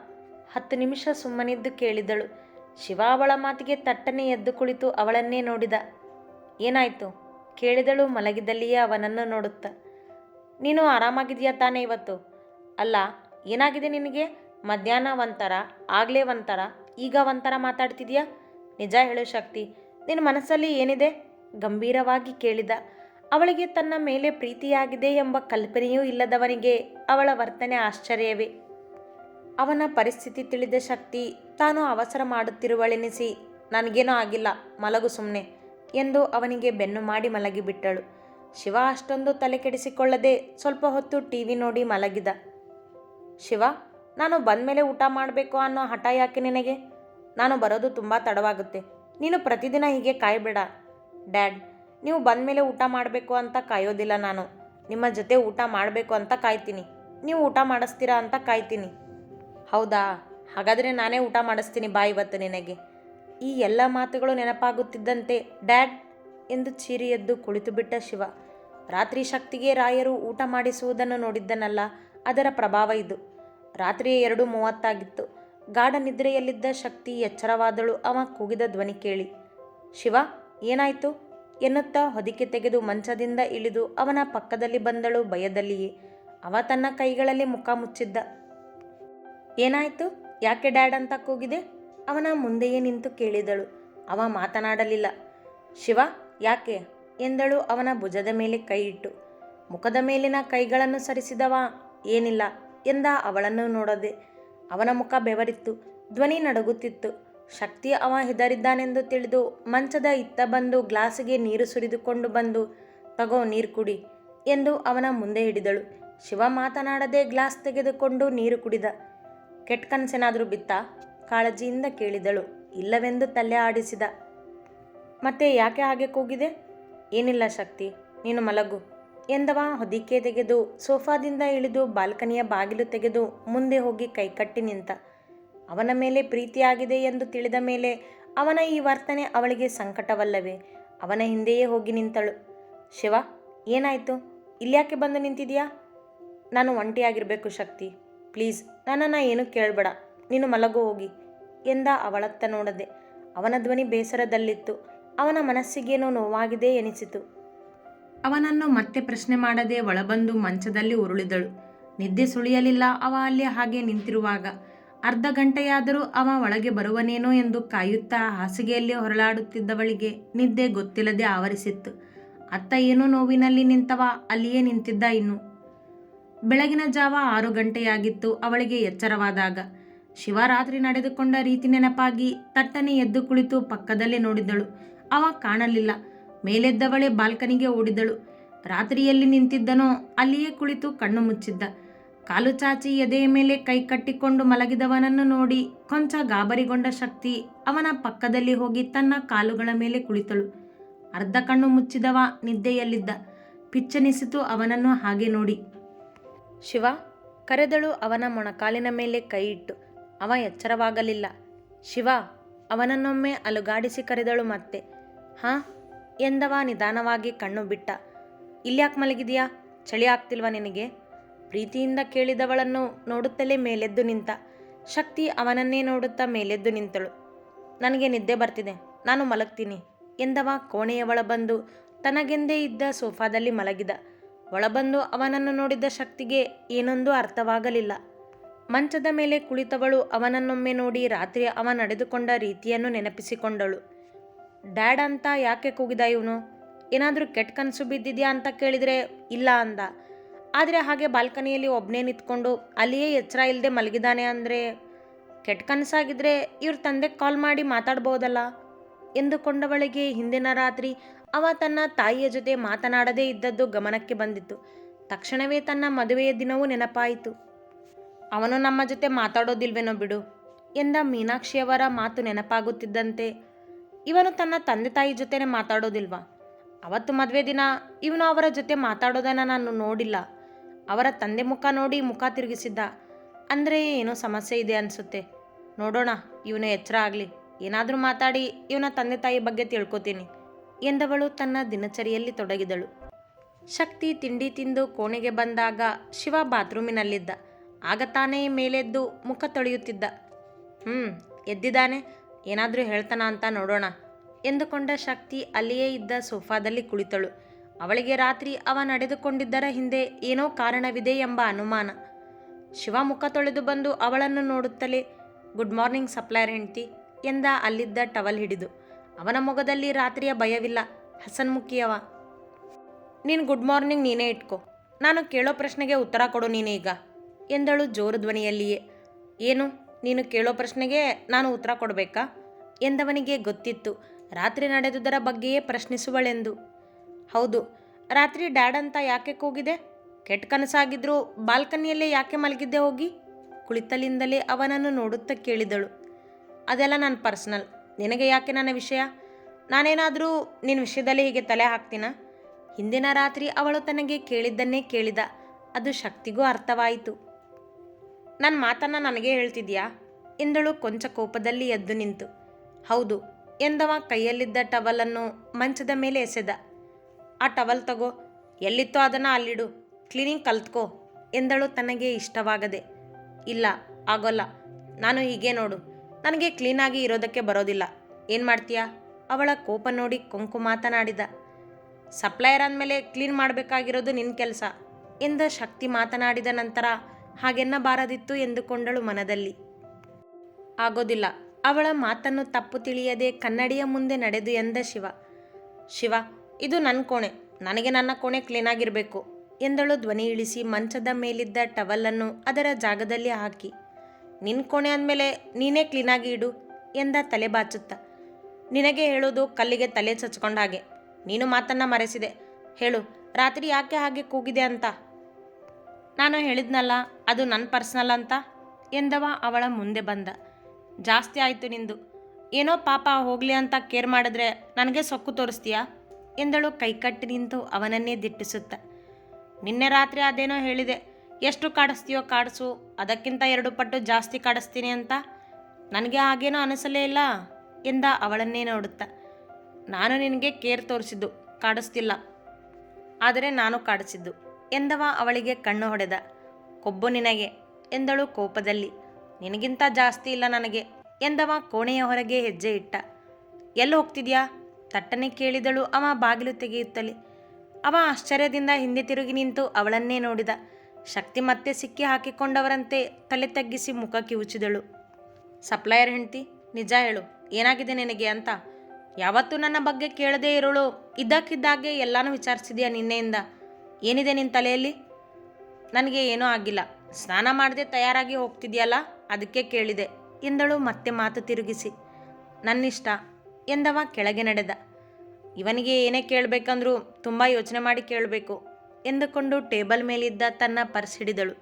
ಹತ್ತು ನಿಮಿಷ ಸುಮ್ಮನಿದ್ದು ಕೇಳಿದಳು. ಶಿವ ಅವಳ ಮಾತಿಗೆ ತಟ್ಟನೆ ಎದ್ದು ಕುಳಿತು ಅವಳನ್ನೇ ನೋಡಿದ. ಏನಾಯಿತು? ಕೇಳಿದಳು ಮಲಗಿದಲ್ಲಿಯೇ ಅವನನ್ನು ನೋಡುತ್ತ. ನೀನು ಆರಾಮಾಗಿದೆಯಾ ತಾನೇ ಇವತ್ತು? ಅಲ್ಲ, ಏನಾಗಿದೆ ನಿನಗೆ? ಮಧ್ಯಾಹ್ನ ಒಂಥರ, ಆಗಲೇ ಒಂಥರ, ಈಗ ಒಂಥರ ಮಾತಾಡ್ತಿದ್ಯಾ? ನಿಜ ಹೇಳು ಶಕ್ತಿ. ನಿನ್ನ ಮನಸ್ಸಲ್ಲಿ ಏನಿದೆ? ಗಂಭೀರವಾಗಿ ಕೇಳಿದ. ಅವಳಿಗೆ ತನ್ನ ಮೇಲೆ ಪ್ರೀತಿಯಾಗಿದೆ ಎಂಬ ಕಲ್ಪನೆಯೂ ಇಲ್ಲದವನಿಗೆ ಅವಳ ವರ್ತನೆ ಆಶ್ಚರ್ಯವೇ. ಅವನ ಪರಿಸ್ಥಿತಿ ತಿಳಿದ ಶಕ್ತಿ ತಾನು ಅವಸರ ಮಾಡುತ್ತಿರುವಳೆನಿಸಿ, ನನಗೇನೂ ಆಗಿಲ್ಲ, ಮಲಗು ಸುಮ್ಮನೆ ಎಂದು ಅವನಿಗೆ ಬೆನ್ನು ಮಾಡಿ ಮಲಗಿಬಿಟ್ಟಳು. ಶಿವ ಅಷ್ಟೊಂದು ತಲೆ ಕೆಡಿಸಿಕೊಳ್ಳದೆ ಸ್ವಲ್ಪ ಹೊತ್ತು ಟಿ ವಿ ನೋಡಿ ಮಲಗಿದ. ಶಿವ, ನಾನು ಬಂದ ಮೇಲೆ ಊಟ ಮಾಡಬೇಕು ಅನ್ನೋ ಹಠ ಯಾಕೆ ನಿನಗೆ? ನಾನು ಬರೋದು ತುಂಬ ತಡವಾಗುತ್ತೆ. ನೀನು ಪ್ರತಿದಿನ ಹೀಗೆ ಕಾಯಬೇಡ. ಡ್ಯಾಡ್ ನೀವು ಬಂದಮೇಲೆ ಊಟ ಮಾಡಬೇಕು ಅಂತ ಕಾಯೋದಿಲ್ಲ ನಾನು. ನಿಮ್ಮ ಜೊತೆ ಊಟ ಮಾಡಬೇಕು ಅಂತ ಕಾಯ್ತೀನಿ. ನೀವು ಊಟ ಮಾಡಿಸ್ತೀರಾ ಅಂತ ಕಾಯ್ತೀನಿ. ಹೌದಾ? ಹಾಗಾದರೆ ನಾನೇ ಊಟ ಮಾಡಿಸ್ತೀನಿ ಬಾ ಇವತ್ತು ನಿನಗೆ. ಈ ಎಲ್ಲ ಮಾತುಗಳು ನೆನಪಾಗುತ್ತಿದ್ದಂತೆ ಡ್ಯಾಡ್ ಎಂದು ಚೀರಿ ಎದ್ದು ಕುಳಿತು ಬಿಟ್ಟ ಶಿವ. ರಾತ್ರಿ ಶಕ್ತಿಗೆ ರಾಯರು ಊಟ ಮಾಡಿಸುವುದನ್ನು ನೋಡಿದ್ದನಲ್ಲ, ಅದರ ಪ್ರಭಾವ ಇದು. ರಾತ್ರಿ ಎರಡು ಮೂವತ್ತಾಗಿತ್ತು. ಗಾಢ ನಿದ್ರೆಯಲ್ಲಿದ್ದ ಶಕ್ತಿ ಎಚ್ಚರವಾದಳು ಅವ ಕೂಗಿದ ಧ್ವನಿ ಕೇಳಿ. ಶಿವ, ಏನಾಯಿತು? ಎನ್ನುತ್ತಾ ಹೊದಿಕೆ ತೆಗೆದು ಮಂಚದಿಂದ ಇಳಿದು ಅವನ ಪಕ್ಕದಲ್ಲಿ ಬಂದಳು ಭಯದಲ್ಲಿಯೇ. ಅವ ತನ್ನ ಕೈಗಳಲ್ಲಿ ಮುಖ ಮುಚ್ಚಿದ್ದ. ಏನಾಯಿತು? ಯಾಕೆ ಡ್ಯಾಡ್ ಅಂತ ಕೂಗಿದೆ? ಅವನ ಮುಂದೆಯೇ ನಿಂತು ಕೇಳಿದಳು. ಅವ ಮಾತನಾಡಲಿಲ್ಲ. ಶಿವ, ಯಾಕೆ? ಎಂದಳು ಅವನ ಭುಜದ ಮೇಲೆ ಕೈ ಇಟ್ಟು. ಮುಖದ ಮೇಲಿನ ಕೈಗಳನ್ನು ಸರಿಸಿದವ? ಏನಿಲ್ಲ ಎಂದ ಅವಳನ್ನು ನೋಡದೆ. ಅವನ ಮುಖ ಬೆವರಿತ್ತು. ಧ್ವನಿ ನಡುಗುತ್ತಿತ್ತು. ಶಕ್ತಿ ಅವ ಹೆದರಿದ್ದಾನೆಂದು ತಿಳಿದು ಮಂಚದ ಇತ್ತ ಬಂದು ಗ್ಲಾಸಿಗೆ ನೀರು ಸುರಿದುಕೊಂಡು ಬಂದು, ತಗೋ ನೀರು ಕುಡಿ ಎಂದು ಅವನ ಮುಂದೆ ಹಿಡಿದಳು. ಶಿವ ಮಾತನಾಡದೆ ಗ್ಲಾಸ್ ತೆಗೆದುಕೊಂಡು ನೀರು ಕುಡಿದ. ಕೆಟ್ಟ ಕನಸೇನಾದರೂ ಬಿತ್ತ? ಕಾಳಜಿಯಿಂದ ಕೇಳಿದಳು. ಇಲ್ಲವೆಂದು ತಲೆ ಆಡಿಸಿದ. ಮತ್ತೆ ಯಾಕೆ ಹಾಗೆ ಕೂಗಿದೆ? ಏನಿಲ್ಲ ಶಕ್ತಿ, ನೀನು ಮಲಗು ಎಂದವ ಹೊದಿಕೆ ತೆಗೆದು ಸೋಫಾದಿಂದ ಇಳಿದು ಬಾಲ್ಕನಿಯ ಬಾಗಿಲು ತೆಗೆದು ಮುಂದೆ ಹೋಗಿ ಕೈಕಟ್ಟಿ ನಿಂತ. ಅವನ ಮೇಲೆ ಪ್ರೀತಿಯಾಗಿದೆ ಎಂದು ತಿಳಿದ ಮೇಲೆ ಅವನ ಈ ವರ್ತನೆ ಅವಳಿಗೆ ಸಂಕಟವಲ್ಲವೇ? ಅವನ ಹಿಂದೆಯೇ ಹೋಗಿ ನಿಂತಳು. ಶಿವ, ಏನಾಯಿತು? ಇಲ್ಯಾಕೆ ಬಂದು ನಿಂತಿದೆಯಾ? ನಾನು ಒಂಟಿಯಾಗಿರಬೇಕು ಶಕ್ತಿ. ಪ್ಲೀಸ್, ನನ್ನನ್ನು ಏನು ಕೇಳಬೇಡ. ನೀನು ಮಲಗು ಹೋಗಿ ಎಂದ ಅವಳತ್ತ ನೋಡದೆ. ಅವನ ಧ್ವನಿ ಬೇಸರದಲ್ಲಿತ್ತು. ಅವನ ಮನಸ್ಸಿಗೇನೋ ನೋವಾಗಿದೆ ಎನಿಸಿತು. ಅವನನ್ನು ಮತ್ತೆ ಪ್ರಶ್ನೆ ಮಾಡದೆ ಒಳಬಂದು ಮಂಚದಲ್ಲಿ ಉರುಳಿದಳು. ನಿದ್ದೆ ಸುಳಿಯಲಿಲ್ಲ. ಅವ ಅಲ್ಲಿ ಹಾಗೆ ನಿಂತಿರುವಾಗ ಅರ್ಧ ಗಂಟೆಯಾದರೂ ಅವ ಒಳಗೆ ಬರುವನೇನೋ ಎಂದು ಕಾಯುತ್ತಾ ಹಾಸಿಗೆಯಲ್ಲಿ ಹೊರಳಾಡುತ್ತಿದ್ದವಳಿಗೆ ನಿದ್ದೆ ಗೊತ್ತಿಲ್ಲದೆ ಆವರಿಸಿತ್ತು. ಅತ್ತ ಏನೋ ನೋವಿನಲ್ಲಿ ನಿಂತವ, ಅಲ್ಲಿಯೇ ನಿಂತಿದ್ದ ಇನ್ನು. ಬೆಳಗಿನ ಜಾವ ಆರು ಗಂಟೆಯಾಗಿತ್ತು ಅವಳಿಗೆ ಎಚ್ಚರವಾದಾಗ. ಶಿವರಾತ್ರಿ ನಡೆದುಕೊಂಡ ರೀತಿ ನೆನಪಾಗಿ ತಟ್ಟನೆ ಎದ್ದು ಕುಳಿತು ಪಕ್ಕದಲ್ಲೇ ನೋಡಿದಳು. ಅವ ಕಾಣಲಿಲ್ಲ. ಮೇಲೆದ್ದವಳೆ ಬಾಲ್ಕನಿಗೆ ಓಡಿದಳು. ರಾತ್ರಿಯಲ್ಲಿ ನಿಂತಿದ್ದನೋ, ಅಲ್ಲಿಯೇ ಕುಳಿತು ಕಣ್ಣು ಮುಚ್ಚಿದ್ದ. ಕಾಲು ಚಾಚಿ ಎದೆಯ ಮೇಲೆ ಕೈ ಕಟ್ಟಿಕೊಂಡು ಮಲಗಿದವನನ್ನು ನೋಡಿ ಕೊಂಚ ಗಾಬರಿಗೊಂಡ ಶಕ್ತಿ ಅವನ ಪಕ್ಕದಲ್ಲಿ ಹೋಗಿ ತನ್ನ ಕಾಲುಗಳ ಮೇಲೆ ಕುಳಿತಳು. ಅರ್ಧ ಕಣ್ಣು ಮುಚ್ಚಿದವ ನಿದ್ದೆಯಲ್ಲಿದ್ದ. ಪಿಚ್ಚನಿಸಿತು ಅವನನ್ನು ಹಾಗೆ ನೋಡಿ. ಶಿವ, ಕರೆದಳು ಅವನ ಮೊಣಕಾಲಿನ ಮೇಲೆ ಕೈ ಇಟ್ಟು. ಅವ ಎಚ್ಚರವಾಗಲಿಲ್ಲ. ಶಿವ, ಅವನನ್ನೊಮ್ಮೆ ಅಲುಗಾಡಿಸಿ ಕರೆದಳು ಮತ್ತೆ. ಹಾ, ಎಂದವ ನಿಧಾನವಾಗಿ ಕಣ್ಣು ಬಿಟ್ಟ. ಇಲ್ಯಾಕೆ ಮಲಗಿದೆಯಾ? ಚಳಿ ಆಗ್ತಿಲ್ವಾ ನಿನಗೆ? ಪ್ರೀತಿಯಿಂದ ಕೇಳಿದವಳನ್ನು ನೋಡುತ್ತಲೇ ಮೇಲೆದ್ದು ನಿಂತ. ಶಕ್ತಿ ಅವನನ್ನೇ ನೋಡುತ್ತಾ ಮೇಲೆದ್ದು ನಿಂತಳು. ನನಗೆ ನಿದ್ದೆ ಬರ್ತಿದೆ. ನಾನು ಮಲಗ್ತೀನಿ ಎಂದವ ಕೋಣೆಯ ಒಳ ಬಂದು ತನಗೆಂದೇ ಇದ್ದ ಸೋಫಾದಲ್ಲಿ ಮಲಗಿದ. ಒಳಬಂದು ಅವನನ್ನು ನೋಡಿದ ಶಕ್ತಿಗೆ ಏನೊಂದು ಅರ್ಥವಾಗಲಿಲ್ಲ. ಮಂಚದ ಮೇಲೆ ಕುಳಿತವಳು ಅವನನ್ನೊಮ್ಮೆ ನೋಡಿ ರಾತ್ರಿ ಅವ ನಡೆದುಕೊಂಡ ರೀತಿಯನ್ನು ನೆನಪಿಸಿಕೊಂಡಳು. ಡ್ಯಾಡ್ ಅಂತ ಯಾಕೆ ಕೂಗಿದ ಇವನು? ಏನಾದರೂ ಕೆಟ್ಟ ಕನಸು ಬಿದ್ದಿದ್ಯಾ ಅಂತ ಕೇಳಿದರೆ ಇಲ್ಲ ಅಂದ. ಆದರೆ ಹಾಗೆ ಬಾಲ್ಕನಿಯಲ್ಲಿ ಒಬ್ಬನೇ ನಿಂತ್ಕೊಂಡು ಅಲ್ಲಿಯೇ ಎಚ್ಚರ ಇಲ್ಲದೆ ಮಲಗಿದ್ದಾನೆ ಅಂದರೆ ಕೆಟ್ಟ ಕನಸಾಗಿದ್ರೆ ಇವ್ರ ತಂದೆಗೆ ಕಾಲ್ ಮಾಡಿ ಮಾತಾಡ್ಬೋದಲ್ಲ? ಎಂದುಕೊಂಡವಳಿಗೆ ಹಿಂದಿನ ರಾತ್ರಿ ಅವ ತನ್ನ ತಾಯಿಯ ಜೊತೆ ಮಾತನಾಡದೇ ಇದ್ದದ್ದು ಗಮನಕ್ಕೆ ಬಂದಿತ್ತು. ತಕ್ಷಣವೇ ತನ್ನ ಮದುವೆಯ ದಿನವೂ ನೆನಪಾಯಿತು. ಅವನು ನಮ್ಮ ಜೊತೆ ಮಾತಾಡೋದಿಲ್ವೇನೋ ಬಿಡು ಎಂದ ಮೀನಾಕ್ಷಿಯವರ ಮಾತು ನೆನಪಾಗುತ್ತಿದ್ದಂತೆ. ಇವನು ತನ್ನ ತಂದೆ ತಾಯಿ ಜೊತೆನೇ ಮಾತಾಡೋದಿಲ್ವಾ? ಅವತ್ತು ಮದುವೆ ದಿನ ಇವನು ಅವರ ಜೊತೆ ಮಾತಾಡೋದನ್ನು ನಾನು ನೋಡಿಲ್ಲ. ಅವರ ತಂದೆ ಮುಖ ನೋಡಿ ಮುಖ ತಿರುಗಿಸಿದ್ದ. ಅಂದರೆ ಏನೋ ಸಮಸ್ಯೆ ಇದೆ ಅನಿಸುತ್ತೆ. ನೋಡೋಣ, ಇವನು ಎಚ್ಚರ ಆಗಲಿ. ಏನಾದರೂ ಮಾತಾಡಿ, ಇವನ ತಂದೆ ತಾಯಿ ಬಗ್ಗೆ ತಿಳ್ಕೊತೀನಿ, ಎಂದವಳು ತನ್ನ ದಿನಚರಿಯಲ್ಲಿ ತೊಡಗಿದಳು. ಶಕ್ತಿ ತಿಂಡಿ ತಿಂದು ಕೋಣೆಗೆ ಬಂದಾಗ ಶಿವ ಬಾತ್ರೂಮಿನಲ್ಲಿದ್ದ. ಆಗ ತಾನೇ ಮೇಲೆದ್ದು ಮುಖ ತೊಳೆಯುತ್ತಿದ್ದ. ಹ್ಞೂ ಎದ್ದಿದ್ದಾನೆ. ಏನಾದರೂ ಹೇಳ್ತಾನ ಅಂತ ನೋಡೋಣ, ಎಂದುಕೊಂಡ ಶಕ್ತಿ ಅಲ್ಲಿಯೇ ಇದ್ದ ಸೋಫಾದಲ್ಲಿ ಕುಳಿತಳು. ಅವಳಿಗೆ ರಾತ್ರಿ ಅವ ನಡೆದುಕೊಂಡಿದ್ದರ ಹಿಂದೆ ಏನೋ ಕಾರಣವಿದೆ ಎಂಬ ಅನುಮಾನ. ಶಿವ ಮುಖ ತೊಳೆದು ಬಂದು ಅವಳನ್ನು ನೋಡುತ್ತಲೇ, ಗುಡ್ ಮಾರ್ನಿಂಗ್ ಸಪ್ಲೈರ್ ಹೆಂಡ್ತಿ ಎಂದ ಅಲ್ಲಿದ್ದ ಟವಲ್ ಹಿಡಿದು. ಅವನ ಮೊಗದಲ್ಲಿ ರಾತ್ರಿಯ ಭಯವಿಲ್ಲ, ಹಸನ್ಮುಖಿಯವ. ನೀನು ಗುಡ್ ಮಾರ್ನಿಂಗ್ ನೀನೇ ಇಟ್ಕೋ, ನಾನು ಕೇಳೋ ಪ್ರಶ್ನೆಗೆ ಉತ್ತರ ಕೊಡು ನೀನೇ ಈಗ ಎಂದಳು ಜೋರು ಧ್ವನಿಯಲ್ಲಿಯೇ. ಏನು, ನೀನು ಕೇಳೋ ಪ್ರಶ್ನೆಗೆ ನಾನು ಉತ್ತರ ಕೊಡಬೇಕಾ? ಎಂದವನಿಗೆ ಗೊತ್ತಿತ್ತು. ರಾತ್ರಿ ನಡೆದುದರ ಬಗ್ಗೆಯೇ ಪ್ರಶ್ನಿಸುವಳೆಂದು. ಹೌದು. ರಾತ್ರಿ ಡ್ಯಾಡ್ ಅಂತ ಯಾಕೆ ಕೂಗಿದೆ? ಕೆಟ್ಟ ಕನಸಾಗಿದ್ರೂ ಬಾಲ್ಕನಿಯಲ್ಲೇ ಯಾಕೆ ಮಲಗಿದ್ದೆ ಹೋಗಿ? ಕುಳಿತಲಿಂದಲೇ ಅವನನ್ನು ನೋಡುತ್ತಾ ಕೇಳಿದಳು. ಅದೆಲ್ಲ ನನ್ನ ಪರ್ಸ್ನಲ್. ನಿನಗೆ ಯಾಕೆ ನನ್ನ ವಿಷಯ? ನಾನೇನಾದರೂ ನಿನ್ನ ವಿಷಯದಲ್ಲಿ ಹೀಗೆ ತಲೆ ಹಾಕ್ತೀನ? ಹಿಂದಿನ ರಾತ್ರಿ ಅವಳು ತನಗೆ ಕೇಳಿದ್ದನ್ನೇ ಕೇಳಿದ. ಅದು ಶಕ್ತಿಗೂ ಅರ್ಥವಾಯಿತು. ನನ್ನ ಮಾತನ್ನು ನನಗೆ ಹೇಳ್ತಿದ್ಯಾ? ಎಂದಳು ಕೊಂಚ ಕೋಪದಲ್ಲಿ ಎದ್ದು ನಿಂತು. ಹೌದು, ಎಂದವ ಕೈಯಲ್ಲಿದ್ದ ಟವಲನ್ನು ಮಂಚದ ಮೇಲೆ ಎಸೆದ. ಆ ಟವಲ್ ತಗೋ. ಎಲ್ಲಿತ್ತೋ ಅದನ್ನು ಅಲ್ಲಿಡು. ಕ್ಲೀನಿಂಗ್ ಕಲ್ತ್ಕೋ. ಎಂದಳು ತನಗೆ ಇಷ್ಟವಾಗದೆ. ಇಲ್ಲ, ಆಗೋಲ್ಲ. ನಾನು ಹೀಗೆ ನೋಡು. ನನಗೆ ಕ್ಲೀನಾಗಿ ಇರೋದಕ್ಕೆ ಬರೋದಿಲ್ಲ. ಏನು ಮಾಡ್ತೀಯಾ? ಅವಳ ಕೋಪ ನೋಡಿ ಕೊಂಕು ಮಾತನಾಡಿದ. ಸಪ್ಲೈಯರ್ ಅಂದಮೇಲೆ ಕ್ಲೀನ್ ಮಾಡಬೇಕಾಗಿರೋದು ನಿನ್ನ ಕೆಲಸ ಎಂದ ಶಕ್ತಿ ಮಾತನಾಡಿದ ನಂತರ ಹಾಗೆನ್ನಬಾರದಿತ್ತು ಎಂದುಕೊಂಡಳು ಮನದಲ್ಲಿ. ಆಗೋದಿಲ್ಲ. ಅವಳ ಮಾತನ್ನು ತಪ್ಪು ತಿಳಿಯದೆ ಕನ್ನಡಿಯ ಮುಂದೆ ನಡೆದು ಎಂದ ಶಿವ. ಶಿವ ಇದು ನನ್ನ ಕೋಣೆ. ನನಗೆ ನನ್ನ ಕೋಣೆ ಕ್ಲೀನಾಗಿರಬೇಕು ಎಂದಳು ಧ್ವನಿ ಇಳಿಸಿ ಮಂಚದ ಮೇಲಿದ್ದ ಟವಲನ್ನು ಅದರ ಜಾಗದಲ್ಲಿ ಹಾಕಿ. ನಿನ್ನ ಕೋಣೆ ಅಂದಮೇಲೆ ನೀನೇ ಕ್ಲೀನಾಗಿ ಇಡು ಎಂದ ತಲೆ ಬಾಚುತ್ತ. ನಿನಗೆ ಹೇಳೋದು ಕಲ್ಲಿಗೆ ತಲೆ ಚಚ್ಕೊಂಡ ಹಾಗೆ. ನೀನು ಮಾತನ್ನ ಮರೆಸಿದೆ. ಹೇಳು, ರಾತ್ರಿ ಯಾಕೆ ಹಾಗೆ ಕೂಗಿದೆ ಅಂತ? ನಾನು ಹೇಳಿದ್ನಲ್ಲ, ಅದು ನನ್ನ ಪರ್ಸ್ನಲ್ ಅಂತ? ಎಂದವ ಅವಳ ಮುಂದೆ ಬಂದ. ಜಾಸ್ತಿ ಆಯಿತು ನಿಂದು. ಏನೋ ಪಾಪ ಹೋಗಲಿ ಅಂತ ಕೇರ್ ಮಾಡಿದ್ರೆ ನನಗೆ ಸೊಕ್ಕು ತೋರಿಸ್ತೀಯಾ? ಎಂದಳು ಕೈಕಟ್ಟಿ ನಿಂತು ಅವನನ್ನೇ ದಿಟ್ಟಿಸುತ್ತ. ನಿನ್ನೆ ರಾತ್ರಿ ಅದೇನೋ ಹೇಳಿದೆ. ಎಷ್ಟು ಕಾಡಿಸ್ತೀಯೋ ಕಾಡಿಸು, ಅದಕ್ಕಿಂತ ಎರಡು ಪಟ್ಟು ಜಾಸ್ತಿ ಕಾಡಿಸ್ತೀನಿ ಅಂತ. ನನಗೆ ಹಾಗೇನೋ ಅನಿಸಲೇ ಇಲ್ಲ ಎಂದ ಅವಳನ್ನೇ ನೋಡುತ್ತ. ನಾನು ನಿನಗೆ ಕೇರ್ ತೋರಿಸಿದ್ದು, ಕಾಡಿಸ್ತಿಲ್ಲ. ಆದರೆ ನಾನು ಕಾಡಿಸಿದ್ದು ಎಂದವ ಅವಳಿಗೆ ಕಣ್ಣು ಹೊಡೆದ. ಕೊಬ್ಬು ನಿನಗೆ ಎಂದಳು ಕೋಪದಲ್ಲಿ. ನಿನಗಿಂತ ಜಾಸ್ತಿ ಇಲ್ಲ ನನಗೆ ಎಂದವ ಕೋಣೆಯ ಹೊರಗೆ ಹೆಜ್ಜೆ ಇಟ್ಟ. ಎಲ್ಲಿ ಹೋಗ್ತಿದ್ಯಾ? ತಟ್ಟನೆ ಕೇಳಿದಳು ಅವ ಬಾಗಿಲು ತೆಗೆಯುತ್ತಲೇ. ಅವ ಆಶ್ಚರ್ಯದಿಂದ ಹಿಂದೆ ತಿರುಗಿ ನಿಂತು ಅವಳನ್ನೇ ನೋಡಿದ. ಶಕ್ತಿ ಮತ್ತೆ ಸಿಕ್ಕಿ ಹಾಕಿಕೊಂಡವರಂತೆ ತಲೆ ತಗ್ಗಿಸಿ ಮುಖ ಕಿವುಚಿದಳು. ಸಪ್ಲೈಯರ್ ಹೆಂಡ್ತಿ, ನಿಜ ಹೇಳು, ಏನಾಗಿದೆ ನಿನಗೆ ಅಂತ. ಯಾವತ್ತೂ ನನ್ನ ಬಗ್ಗೆ ಕೇಳದೇ ಇರೋಳು, ಇದ್ದಕ್ಕಿದ್ದಾಗೆ ಎಲ್ಲಾನು ವಿಚಾರಿಸಿದೆಯಾ ನಿನ್ನೆಯಿಂದ? ಏನಿದೆ ನಿನ್ನ ತಲೆಯಲ್ಲಿ? ನನಗೆ ಏನೂ ಆಗಿಲ್ಲ. ಸ್ನಾನ ಮಾಡದೆ ತಯಾರಾಗಿ ಹೋಗ್ತಿದೆಯಲ್ಲ, ಅದಕ್ಕೆ ಕೇಳಿದೆ ಎಂದಳು ಮತ್ತೆ ಮಾತು ತಿರುಗಿಸಿ. ನನ್ನಿಷ್ಟ ಎಂದವ ಕೆಳಗೆ ನಡೆದ. ಇವನಿಗೆ ಏನೇ ಕೇಳಬೇಕಂದ್ರೂ ತುಂಬ ಯೋಚನೆ ಮಾಡಿ ಕೇಳಬೇಕು, ಎಂದುಕೊಂಡು ಟೇಬಲ್ ಮೇಲಿದ್ದ ತನ್ನ ಪರ್ಸ್ ಹಿಡಿದಳು.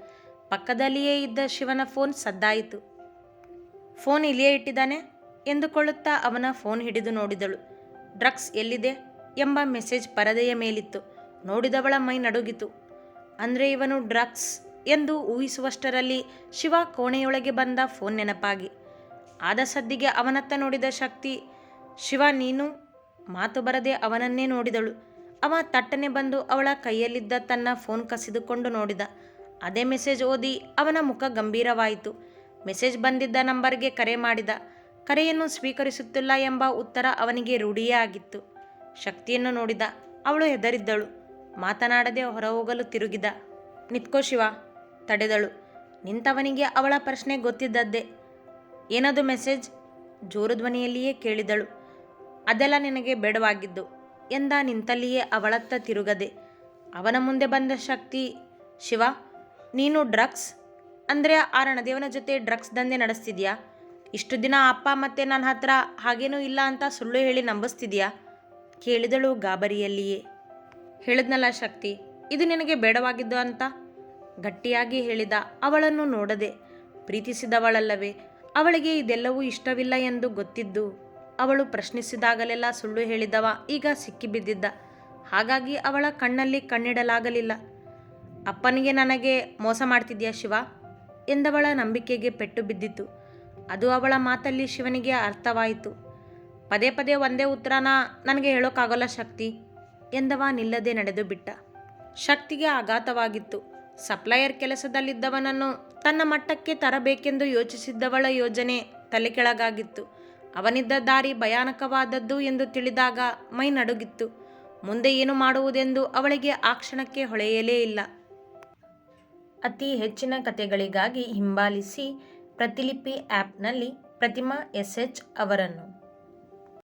ಪಕ್ಕದಲ್ಲಿಯೇ ಇದ್ದ ಶಿವನ ಫೋನ್ ಸದ್ದಾಯಿತು. ಫೋನ್ ಇಲ್ಲಿಯೇ ಇಟ್ಟಿದ್ದಾನೆ? ಎಂದುಕೊಳ್ಳುತ್ತಾ ಅವನ ಫೋನ್ ಹಿಡಿದು ನೋಡಿದಳು. ಡ್ರಗ್ಸ್ ಎಲ್ಲಿದೆ? ಎಂಬ ಮೆಸೇಜ್ ಪರದೆಯ ಮೇಲಿತ್ತು. ನೋಡಿದವಳ ಮೈ ನಡುಗಿತು. ಅಂದರೆ ಇವನು ಡ್ರಗ್ಸ್? ಎಂದು ಊಹಿಸುವಷ್ಟರಲ್ಲಿ ಶಿವ ಕೋಣೆಯೊಳಗೆ ಬಂದ ಫೋನ್ ನೆನಪಾಗಿ. ಆದ ಸದ್ದಿಗೆ ಅವನತ್ತ ನೋಡಿದ ಶಕ್ತಿ ಶಿವ, ನೀನು ಮಾತು ಬರದೆ ಅವನನ್ನೇ ನೋಡಿದಳು. ಅವ ತಟ್ಟನೆ ಬಂದು ಅವಳ ಕೈಯಲ್ಲಿದ್ದ ತನ್ನ ಫೋನ್ ಕಸಿದುಕೊಂಡು ನೋಡಿದ. ಅದೇ ಮೆಸೇಜ್ ಓದಿ ಅವನ ಮುಖ ಗಂಭೀರವಾಯಿತು. ಮೆಸೇಜ್ ಬಂದಿದ್ದ ನಂಬರ್ಗೆ ಕರೆ ಮಾಡಿದ. ಕರೆಯನ್ನು ಸ್ವೀಕರಿಸುತ್ತಿಲ್ಲ ಎಂಬ ಉತ್ತರ ಅವನಿಗೆ ರೂಢಿಯೇ ಆಗಿತ್ತು ಶಕ್ತಿಯನ್ನು ನೋಡಿದ. ಅವಳು ಹೆದರಿದ್ದಳು. ಮಾತನಾಡದೆ ಹೊರಹೋಗಲು ತಿರುಗಿದ. ನಿತ್ಕೋ ಶಿವ, ತಡೆದಳು. ನಿಂತವನಿಗೆ ಅವಳ ಪ್ರಶ್ನೆ ಗೊತ್ತಿದ್ದದ್ದೇ. ಏನದು ಮೆಸೇಜ್? ಜೋರು ಧ್ವನಿಯಲ್ಲಿಯೇ ಕೇಳಿದಳು. ಅದೆಲ್ಲ ನಿನಗೆ ಬೇಡವಾಗಿದ್ದು ಎಂದ ನಿಂತಲ್ಲಿಯೇ ಅವಳತ್ತ ತಿರುಗದೆ. ಅವನ ಮುಂದೆ ಬಂದ ಶಕ್ತಿ, ಶಿವ, ನೀನು ಡ್ರಗ್ಸ್? ಅಂದರೆ ಆ ರಣದೇವನ ಜೊತೆ ಡ್ರಗ್ಸ್ ದಂಧೆ ನಡೆಸ್ತಿದ್ಯಾ? ಇಷ್ಟು ದಿನ ಅಪ್ಪ ಮತ್ತೆ ನನ್ನ ಹತ್ರ ಹಾಗೇನೂ ಇಲ್ಲ ಅಂತ ಸುಳ್ಳು ಹೇಳಿ ನಂಬಿಸ್ತಿದ್ಯಾ? ಕೇಳಿದಳು ಗಾಬರಿಯಲ್ಲಿಯೇ. ಹೇಳಿದ್ನಲ್ಲ ಶಕ್ತಿ, ಇದು ನಿನಗೆ ಬೇಡವಾಗಿದ್ದು ಅಂತ? ಗಟ್ಟಿಯಾಗಿ ಹೇಳಿದ ಅವಳನ್ನು ನೋಡದೆ ಪ್ರೀತಿಸಿದವಳಲ್ಲವೇ, ಅವಳಿಗೆ ಇದೆಲ್ಲವೂ ಇಷ್ಟವಿಲ್ಲ ಎಂದು ಗೊತ್ತಿದ್ದು ಅವಳು ಪ್ರಶ್ನಿಸಿದಾಗಲೆಲ್ಲ ಸುಳ್ಳು ಹೇಳಿದವ, ಈಗ ಸಿಕ್ಕಿಬಿದ್ದಿದ್ದ. ಹಾಗಾಗಿ ಅವಳ ಕಣ್ಣಲ್ಲಿ ಕಣ್ಣಿಡಲಾಗಲಿಲ್ಲ. ಅಪ್ಪನಿಗೆ ನನಗೆ ಮೋಸ ಮಾಡ್ತಿದ್ಯಾ ಶಿವ? ಎಂದವಳ ನಂಬಿಕೆಗೆ ಪೆಟ್ಟು ಬಿದ್ದಿತು. ಅದು ಅವಳ ಮಾತಲ್ಲಿ ಶಿವನಿಗೆ ಅರ್ಥವಾಯಿತು. ಪದೇ ಪದೇ ಒಂದೇ ಉತ್ತರನ ನನಗೆ ಹೇಳೋಕ್ಕಾಗಲ್ಲ ಶಕ್ತಿ ಎಂದವ ನಿಲ್ಲದೆ ನಡೆದು ಬಿಟ್ಟ. ಶಕ್ತಿಗೆ ಆಘಾತವಾಗಿತ್ತು. ಸಪ್ಲೈಯರ್ ಕೆಲಸದಲ್ಲಿದ್ದವನನ್ನು ತನ್ನ ಮಟ್ಟಕ್ಕೆ ತರಬೇಕೆಂದು ಯೋಚಿಸಿದ್ದವಳ ಯೋಜನೆ ತಲೆ ಕೆಳಗಾಗಿತ್ತು. ಅವನಿದ್ದ ದಾರಿ ಭಯಾನಕವಾದದ್ದು ಎಂದು ತಿಳಿದಾಗ ಮೈ ನಡುಗಿತ್ತು. ಮುಂದೆ ಏನು ಮಾಡುವುದೆಂದು ಅವಳಿಗೆ ಆ ಕ್ಷಣಕ್ಕೆ ಹೊಳೆಯಲೇ ಇಲ್ಲ. ಅತಿ ಹೆಚ್ಚಿನ ಕಥೆಗಳಿಗಾಗಿ ಹಿಂಬಾಲಿಸಿ ಪ್ರತಿಲಿಪಿ ಆ್ಯಪ್ನಲ್ಲಿ ಪ್ರತಿಮಾ ಎಸ್ ಎಚ್ ಅವರನ್ನು.